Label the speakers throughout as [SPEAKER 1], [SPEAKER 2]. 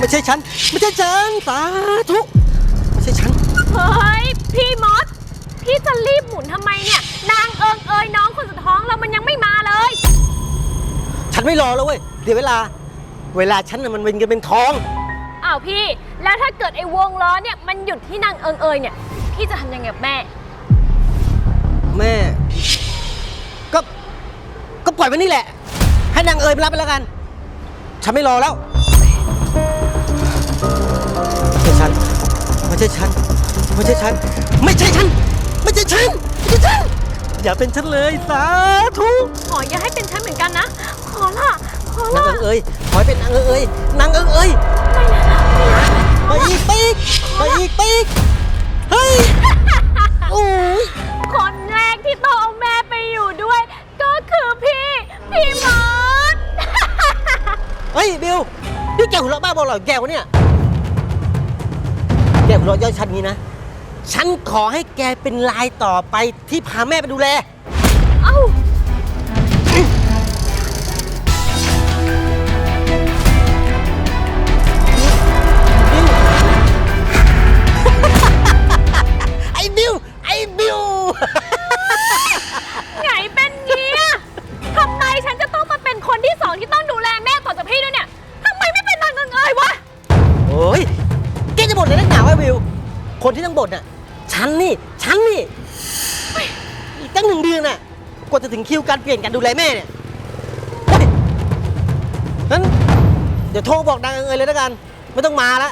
[SPEAKER 1] ไม่ใช่ฉัน ไม่ใช่ฉัน สาธุ ไม่ใช่ฉัน
[SPEAKER 2] เฮ้ย พี่มด พี่จะรีบหมุนทำไมเนี่ย นางเอิงเอยน้องคนสุดท้องเรามันยังไม่มาเลย
[SPEAKER 1] ฉันไม่รอแล้วเว้ย เดี๋ยวเวลา เวลาฉันน่ะมันเป็นเงินเป็นทอง
[SPEAKER 2] อ้าวพี่ แล้วถ้าเกิดไอ้วงล้อเนี่ยมันหยุดที่นางเอิงเอยเนี่ย พี่จะทำยังไงกับแม่
[SPEAKER 1] แม่ ก็ ก็ปล่อยไว้นี่แหละ ให้นางเอ๋ยไปรับไปแล้วกัน ฉันไม่รอแล้ว ใช่ฉัน ไม่ใช่ฉัน ไม่ใช่ฉัน ไม่ใช่ฉัน ไม่ใช่ฉัน อย่าเป็นฉันเลยสาธุ
[SPEAKER 2] ขออย่าให้เป็นฉันเหมือนกันนะ ขอละขอนา
[SPEAKER 1] ง
[SPEAKER 2] ละ
[SPEAKER 1] เอ๋ยขอให้เป็นนางเอ๋ยนางเอ๋ย
[SPEAKER 2] ไม่นะไม่นะ
[SPEAKER 1] ไปอีกไปอีกไปอีกไปอีกเฮ้ยโอ้ย
[SPEAKER 2] คนแรกที่ต้องเอาแม่ไปอยู่ด้วย ก็คือพี่พี่มด
[SPEAKER 1] เฮ้ยบิวนี่แกหัวเราะบ้าบอเหรอแกวะเนี่ย แกหัวเราะเย่อยฉันนี้นะ ฉันขอให้แกเป็นลายต่อไปที่พาแม่ไปดูแล
[SPEAKER 2] คนที่ต้อง
[SPEAKER 1] บ่นน่ะฉันนี่ฉันนี่อีกตั้งหนึ่งเดือนน่ะกว่าจะถึงคิวการเปลี่ยนการดูแลแม่เนี่ยเฮ้ยงั้นเดี๋ยวโทรบอกนางเอ๋ยเลยแล้วกัน ไม่ต้องมาละ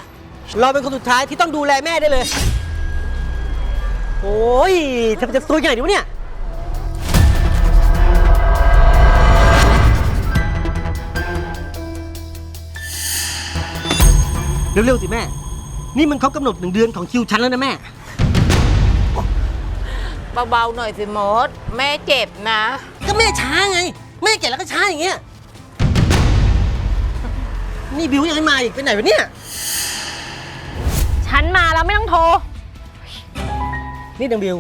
[SPEAKER 1] เราเป็นคนสุดท้ายที่ต้องดูแลแม่ได้เลย โอ้ยทำจะซวยยังไงดีวะเนี่ย เร็วๆสิแม่ นี่มันเขากำหนดหนึ่งเดือนของคิวฉันแล้วนะแม่
[SPEAKER 3] เบาๆหน่อยสิมด แม่เจ็บนะ
[SPEAKER 1] ก็แม่ช้าไง แม่แก่แล้วก็ช้าอย่างเงี้ย นี่บิวยังไม่มาอีกไปไหนวะเนี่ย
[SPEAKER 2] ฉันมาแล้วไม่ต้องโทร
[SPEAKER 1] นี่ดังบิว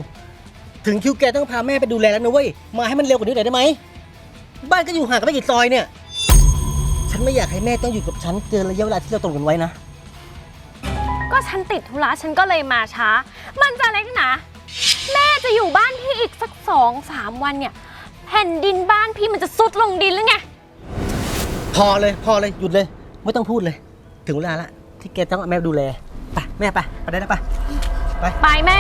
[SPEAKER 1] ถึงคิวแกต้องพาแม่ไปดูแลแล้วนะเว้ย มาให้มันเร็วกว่านี้หน่อยได้ไหม บ้านก็อยู่ห่างกันไม่กี่ซอยเนี่ย ฉันไม่อยากให้แม่ต้องอยู่กับฉันเกินระยะเวลาที่เราตกลงกันไว้นะ
[SPEAKER 2] ก็ฉันติดธุระฉันก็เลยมาช้า มันจะเล็กหนาแม่จะอยู่บ้านพี่อีกสักสองสามวันเนี่ย แผ่นดินบ้านพี่มันจะซุดลงดินหรือไง
[SPEAKER 1] พอเลยพอเลยหยุดเลย ไม่ต้องพูดเลย ถึงเวลาละที่แกต้องเอาแม่ไปดูแลไปแม่ไปไปได้แล้วไป ไป
[SPEAKER 2] ไปแม่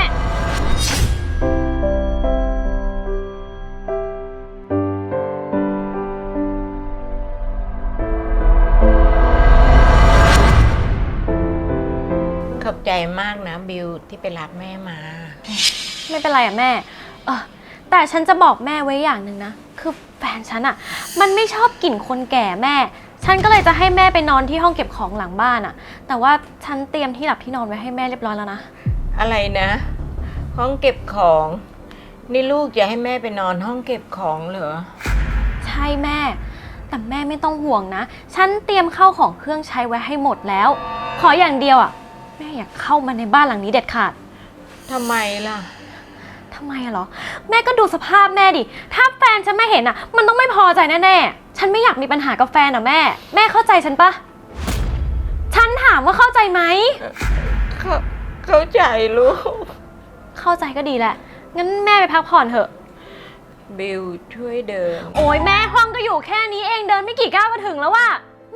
[SPEAKER 3] มากนะบิวที่ไปรับแม่มา
[SPEAKER 2] ไม่เป็นไรอะแม่ เออแต่ฉันจะบอกแม่ไว้อย่างหนึ่งนะ คือแฟนฉันอะมันไม่ชอบกลิ่นคนแก่แม่ ฉันก็เลยจะให้แม่ไปนอนที่ห้องเก็บของหลังบ้านอะแต่ว่าฉันเตรียมที่หลับที่นอนไว้ให้แม่เรียบร้อยแล้วนะ
[SPEAKER 3] อะไรนะ ห้องเก็บของ นี่ลูกจะให้แม่ไปนอนห้องเก็บของเหรอ
[SPEAKER 2] ใช่แม่ แต่แม่ไม่ต้องห่วงนะ ฉันเตรียมเข้าวของเครื่องใช้ไว้ให้หมดแล้ว ขออย่างเดียวอะ แม่อย่าเข้ามาในบ้านหลังนี้เด็ดขาด
[SPEAKER 3] ทำไมล่ะ
[SPEAKER 2] ทำไมอะเหรอ แม่ก็ดูสภาพแม่ดิ ถ้าแฟนฉันไม่เห็นอะมันต้องไม่พอใจแน่ๆ ฉันไม่อยากมีปัญหากับแฟนอะแม่ แม่เข้าใจฉันปะฉันถามว่าเข้าใจไหม
[SPEAKER 3] เข้าเข้าใจลูก
[SPEAKER 2] เข้าใจก็ดีแหละ งั้นแม่ไปพักผ่อนเถอะ
[SPEAKER 3] บิวช่วยเดิน
[SPEAKER 2] โอ้ยแม่ห้องก็อยู่แค่นี้เองเดินไม่กี่ก้าวก็ถึงแล้วว่า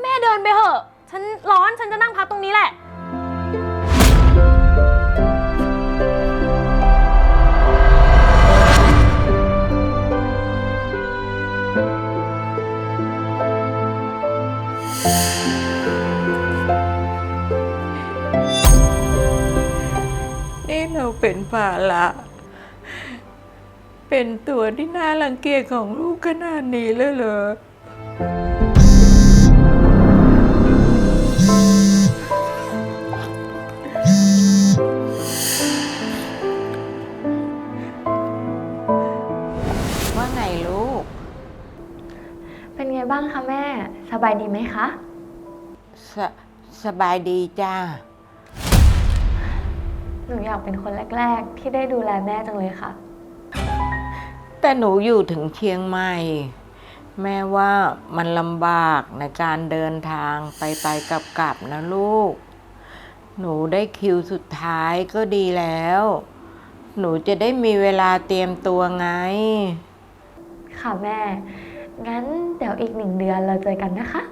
[SPEAKER 2] แม่เดินไปเถอะ ฉันร้อนฉันจะนั่งพักตรงนี้แหละ
[SPEAKER 3] เป็นภาระเป็นตัวที่น่ารังเกียจของลูกขนาดนี้เลยเหรอว่าไงลูก
[SPEAKER 2] เป็นไงบ้างคะแม่ สบายดีไหมคะ
[SPEAKER 3] สสบายดีจ้า
[SPEAKER 2] นูอยากเป็นคนแรก ๆ ที่ได้ดูแลแม่จังเลยค่ะ
[SPEAKER 3] แต่หนูอยู่ถึงเชียงใหม่ แม่ว่ามันลำบากในการเดินทางไปไปกลับกลับๆนะลูก หนูได้คิวสุดท้ายก็ดีแล้ว หนูจะได้มีเวลาเตรียมตัวไง
[SPEAKER 4] ค่ะแม่ งั้นเดี๋ยวอีกหนึ่งเดือนเราเจอกันนะคะ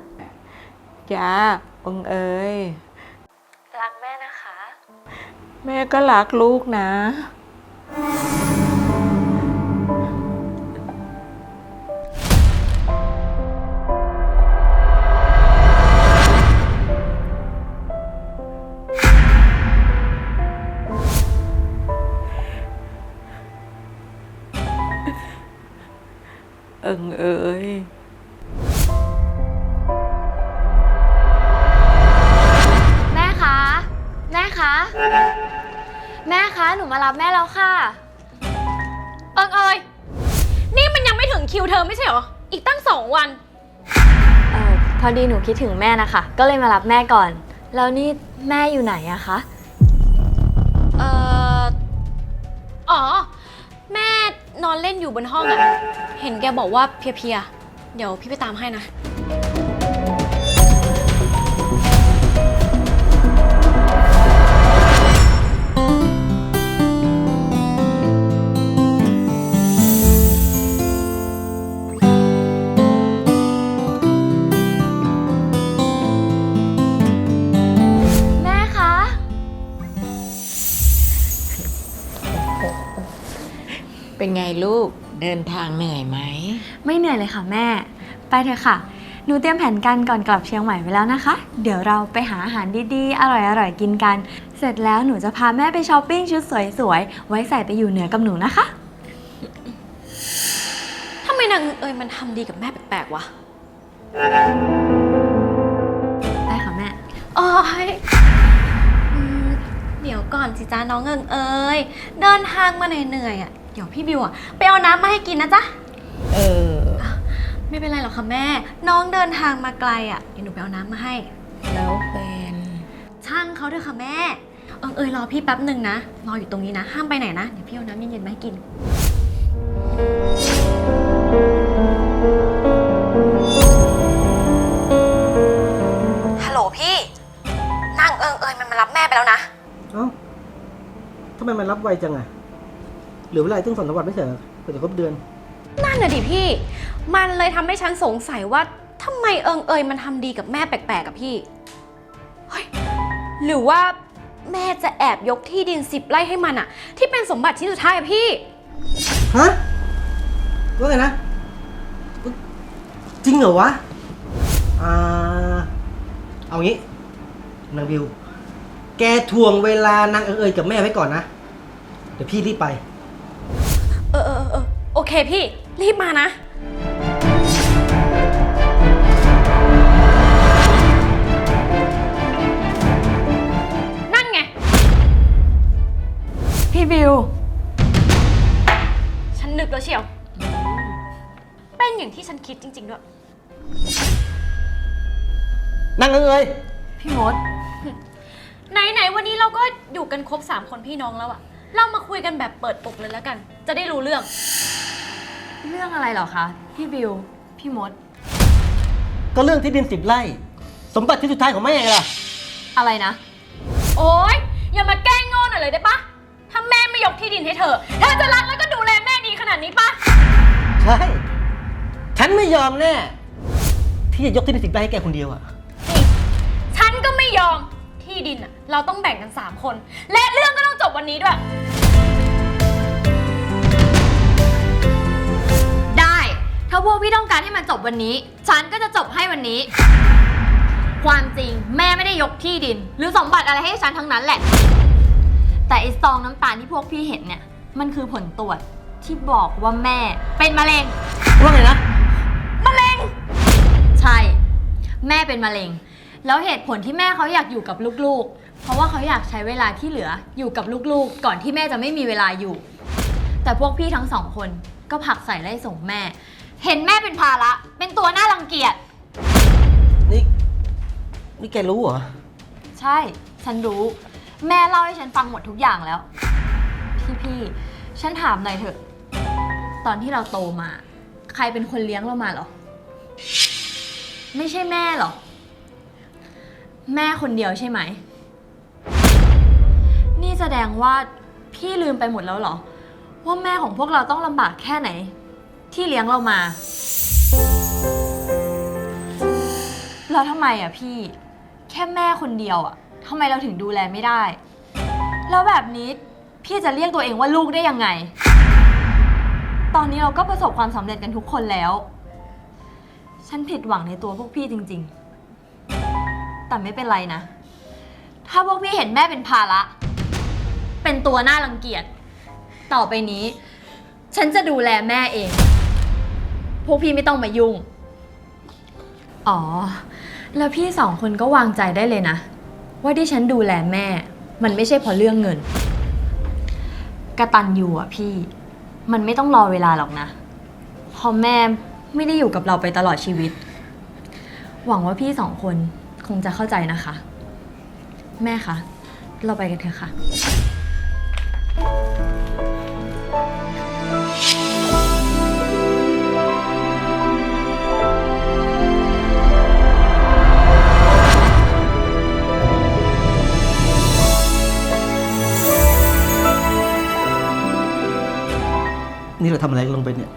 [SPEAKER 3] จ้าองเอ๋ย
[SPEAKER 4] รักแม่นะคะ
[SPEAKER 3] แม่ก็รักลูกนะ
[SPEAKER 4] แม่คะแม่คะหนูมารับแม่แล้วค่ะ
[SPEAKER 2] เอิงเอยนี่มันยังไม่ถึงคิวเธอไม่ใช่เหรอ อีกตั้งสองวัน
[SPEAKER 4] เออพอดีหนูคิดถึงแม่นะคะ ก็เลยมารับแม่ก่อน แล้วนี่แม่อยู่ไหนอะคะ
[SPEAKER 2] เอ่ออ๋อ แม่นอนเล่นอยู่บนห้องอะเห็นแกบอกว่าเพลียๆ เดี๋ยวพี่ไปตามให้นะ
[SPEAKER 3] เป็นไงลูกเดินทางเหนื่อยไหม
[SPEAKER 5] ไม่เหนื่อยเลยค่ะแม่ ไปเถอะค่ะ หนูเตรียมแผนการก่อนกลับเชียงใหม่ไว้แล้วนะคะ เดี๋ยวเราไปหาอาหารดีๆ อร่อยๆ กินกัน เสร็จแล้วหนูจะพาแม่ไปช้อปปิ้งชุดสวยๆ ไว้ใส่ไปอยู่เหนือกับหนูนะคะ
[SPEAKER 2] ทำไมนางเอยมันทำดีกับแม่แปลกๆวะ
[SPEAKER 5] ไปค่ะแม่
[SPEAKER 2] โอ้ยอืมเดี๋ยวก่อนสิจ้าน้องเอิงเอยเดินทางมาเหนื่อยๆอะ เดี๋ยวพี่บิวอะไปเอาน้ำมาให้กินนะจ๊ะ
[SPEAKER 3] เออ
[SPEAKER 2] ไม่เป็นไรหรอกค่ะแม่ น้องเดินทางมาไกลอะเดี๋ยวหนูไปเอาน้ำมาให้
[SPEAKER 3] แล้วเป็น
[SPEAKER 2] ช่างเขาด้วยค่ะแม่ เอิงเอยรอพี่แป๊บหนึ่งนะ รออยู่ตรงนี้นะ ห้ามไปไหนนะ เดี๋ยวพี่เอาน้ำเย็นๆมาให้กิน ฮัลโหลพี่นางเอิงเอยมันมารับแม่ไปแล้วนะ
[SPEAKER 1] เอ้าทำไมมันรับไวจังอะ เหลือเวลาอีกตั้งสองสามวันไม่ใช่เหรอเกือบจะครบเดือน
[SPEAKER 2] นั่นน่ะดิพี่ มันเลยทำให้ฉันสงสัยว่าทำไมเอิงเอยมันทำดีกับแม่แปลกๆกับพี่ เฮ้ย หรือว่าแม่จะแอบยกที่ดินสิบไร่ให้มันอะที่เป็นสมบัติชิ้นสุดท้ายอะพี่
[SPEAKER 1] ฮะว่าไงนะ จริงเหรอวะ อ่า เอางี้ นางบิว แกทวงเวลานางเอิงเอยกับแม่ไว้ก่อนนะ เดี๋ยวพี่รีบไป
[SPEAKER 2] เคพี่ รีบมานะ นั่นไง
[SPEAKER 5] พี่บิว
[SPEAKER 2] ฉันนึกแล้วเชียว เป็นอย่างที่ฉันคิดจริงๆด้วย
[SPEAKER 1] นางเอิงเอย
[SPEAKER 5] พี่มด
[SPEAKER 2] ไหนๆวันนี้เราก็อยู่กันครบ 3 คนพี่น้องแล้วอะเรามาคุยกันแบบเปิดอกเลยแล้วกัน จะได้รู้เรื่อง
[SPEAKER 5] เรื่องอะไรเหรอคะ พี่บิว พี่มด
[SPEAKER 1] ก็เรื่องที่ดินสิบไร่ สมบัติที่สุดท้ายของแม่ไงล่ะ
[SPEAKER 5] อะไรนะ
[SPEAKER 2] โอ๊ย อย่ามาแกล้งโง่หน่อยเลยได้ปะถ้าแม่ไม่ยกที่ดินให้เธอ เธอจะรักแล้วก็ดูแลแม่ดีขนาดนี้ปะ
[SPEAKER 1] ใช่ ฉันไม่ยอมแน่ ที่จะยกที่ดินสิบไร่ให้แกคนเดียวอะ
[SPEAKER 2] นี่ฉันก็ไม่ยอม ที่ดินอะเราต้องแบ่งกัน 3 คน และเรื่องก็ต้องจบวันนี้ด้วย
[SPEAKER 5] ถ้าพวกพี่ต้องการให้มันจบวันนี้ ฉันก็จะจบให้วันนี้ ความจริงแม่ไม่ได้ยกที่ดิน หรือสมบัติอะไรให้ฉันทั้งนั้นแหละ แต่ไอซองน้ำตาลที่พวกพี่เห็นเนี่ย มันคือผลตรวจที่บอกว่าแม่เป็นมะเร็ง
[SPEAKER 1] ว่าไงนะ
[SPEAKER 5] ใช่ แม่เป็นมะเร็ง แล้วเหตุผลที่แม่เขาอยากอยู่กับลูกๆ เพราะว่าเขาอยากใช้เวลาที่เหลืออยู่กับลูกๆ ก่อนที่แม่จะไม่มีเวลาอยู่ แต่พวกพี่ทั้งสองคนก็ผลักใส่ไล่ส่งแม่ เห็นแม่เป็นภาระ เป็นตัวน่ารังเกียจ
[SPEAKER 1] นี่นี่แกรู้เหรอ
[SPEAKER 5] ใช่ ฉันรู้ แม่เล่าให้ฉันฟังหมดทุกอย่างแล้ว พี่ๆฉันถามหน่อยเถอะ ตอนที่เราโตมา ใครเป็นคนเลี้ยงเรามาเหรอ ไม่ใช่แม่หรอ แม่คนเดียวใช่ไหม นี่แสดงว่าพี่ลืมไปหมดแล้วเหรอ ว่าแม่ของพวกเราต้องลำบากแค่ไหน ที่เลี้ยงเรามา แล้วทำไมอะพี่ แค่แม่คนเดียวอะทำไมเราถึงดูแลไม่ได้ แล้วแบบนี้พี่จะเรียกตัวเองว่าลูกได้ยังไง ตอนนี้เราก็ประสบความสำเร็จกันทุกคนแล้ว ฉันผิดหวังในตัวพวกพี่จริง ๆ แต่ไม่เป็นไรนะ ถ้าพวกพี่เห็นแม่เป็นภาระ เป็นตัวน่ารังเกียจ ต่อไปนี้ ฉันจะดูแลแม่เอง พวกพี่ไม่ต้องมายุ่ง อ๋อ แล้วพี่สองคนก็วางใจได้เลยนะ ว่าที่ฉันดูแลแม่ มันไม่ใช่เพราะเรื่องเงิน กระตันยูอะพี่ มันไม่ต้องรอเวลาหรอกนะเพราะแม่ไม่ได้อยู่กับเราไปตลอดชีวิต หวังว่าพี่สองคนคงจะเข้าใจนะคะ แม่คะ เราไปกันเถอะค่ะ
[SPEAKER 1] ทำอะไรลงไปเนี่ย